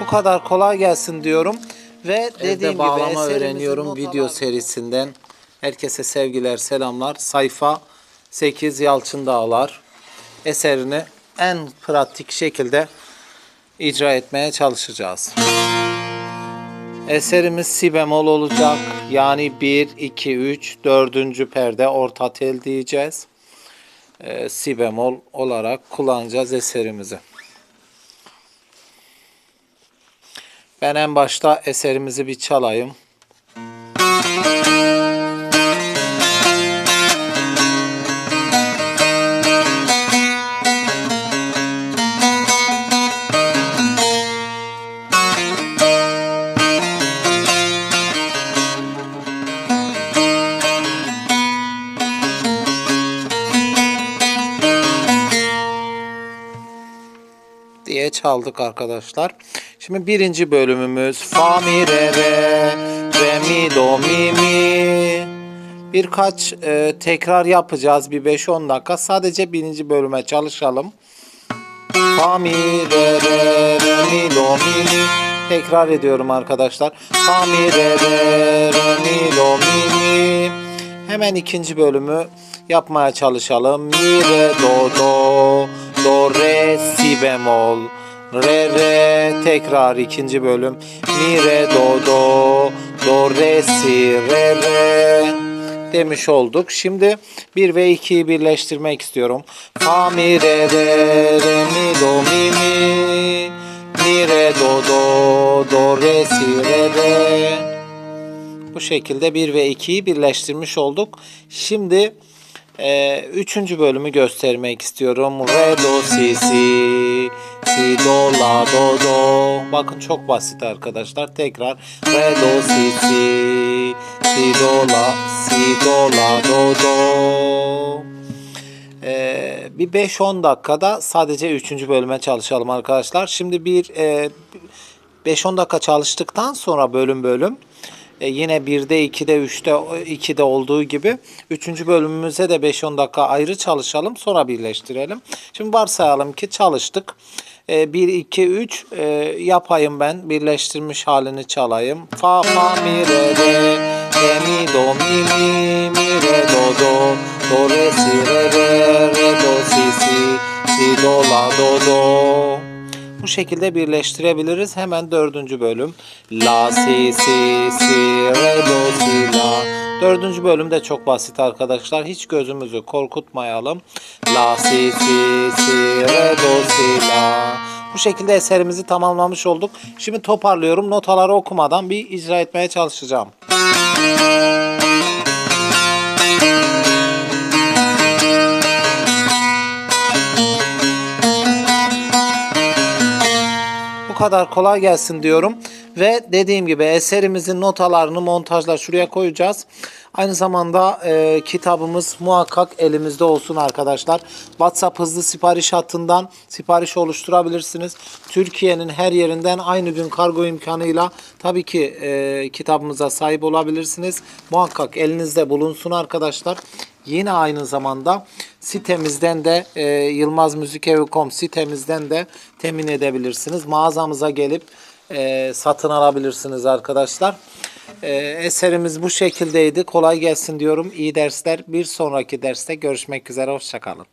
Bu kadar kolay gelsin diyorum. Ve dediğim Evde gibi bağlama eserimizin öğreniyorum notalar- video serisinden. Herkese sevgiler, selamlar. Sayfa 8 Yalçın Dağlar eserini en pratik şekilde icra etmeye çalışacağız. Eserimiz si bemol olacak. Yani 1, 2, 3, 4. perde orta tel diyeceğiz. Ee, si bemol olarak kullanacağız eserimizi. Ben en başta eserimizi bir çalayım. Diye çaldık arkadaşlar. Şimdi birinci bölümümüz fa mi re re re mi do mi mi. Birkaç e, tekrar yapacağız bir 5-10 dakika. Sadece birinci bölüme çalışalım. Fa mi re re re mi do mi mi. Tekrar ediyorum arkadaşlar. Fa mi re re re mi do mi mi. Hemen ikinci bölümü yapmaya çalışalım. Mi re do do do re si bemol. Re re tekrar ikinci bölüm. Mi re do do do re si re re demiş olduk. Şimdi 1 ve 2'yi birleştirmek istiyorum. Fa mi re re re mi do mi mi mi re do do do re si re re bu şekilde 1 ve 2'yi birleştirmiş olduk. Şimdi e, üçüncü bölümü göstermek istiyorum. Re, do, si, si, si, do, la, do, do. Bakın çok basit arkadaşlar. Tekrar. Re, do, si, si, si, do, la, si, do, la, do, do. Ee, bir 5-10 dakikada sadece 3. bölüme çalışalım arkadaşlar. Şimdi bir e, 5-10 dakika çalıştıktan sonra bölüm bölüm e, yine 1'de 2'de 3'te 2'de olduğu gibi 3. bölümümüze de 5-10 dakika ayrı çalışalım sonra birleştirelim. Şimdi varsayalım ki çalıştık. E, 1 2 3 e, yapayım ben birleştirmiş halini çalayım. Fa fa mi re re re mi do mi mi mi re do do do re si re re re do si si si do la do do bu şekilde birleştirebiliriz. Hemen dördüncü bölüm. La, si, si, si, re, do, si, la. Dördüncü bölüm de çok basit arkadaşlar. Hiç gözümüzü korkutmayalım. La, si, si, si, re, do, si, la. Bu şekilde eserimizi tamamlamış olduk. Şimdi toparlıyorum. Notaları okumadan bir icra etmeye çalışacağım. Bu kadar kolay gelsin diyorum. Ve dediğim gibi eserimizin notalarını montajla şuraya koyacağız. Aynı zamanda e, kitabımız muhakkak elimizde olsun arkadaşlar. WhatsApp hızlı sipariş hattından sipariş oluşturabilirsiniz. Türkiye'nin her yerinden aynı gün kargo imkanıyla tabii ki e, kitabımıza sahip olabilirsiniz. Muhakkak elinizde bulunsun arkadaşlar. Yine aynı zamanda sitemizden de e, Yılmaz Müzik Evi.com sitemizden de temin edebilirsiniz. Mağazamıza gelip e, satın alabilirsiniz arkadaşlar. E, eserimiz bu şekildeydi. Kolay gelsin diyorum. İyi dersler. Bir sonraki derste görüşmek üzere. Hoşçakalın.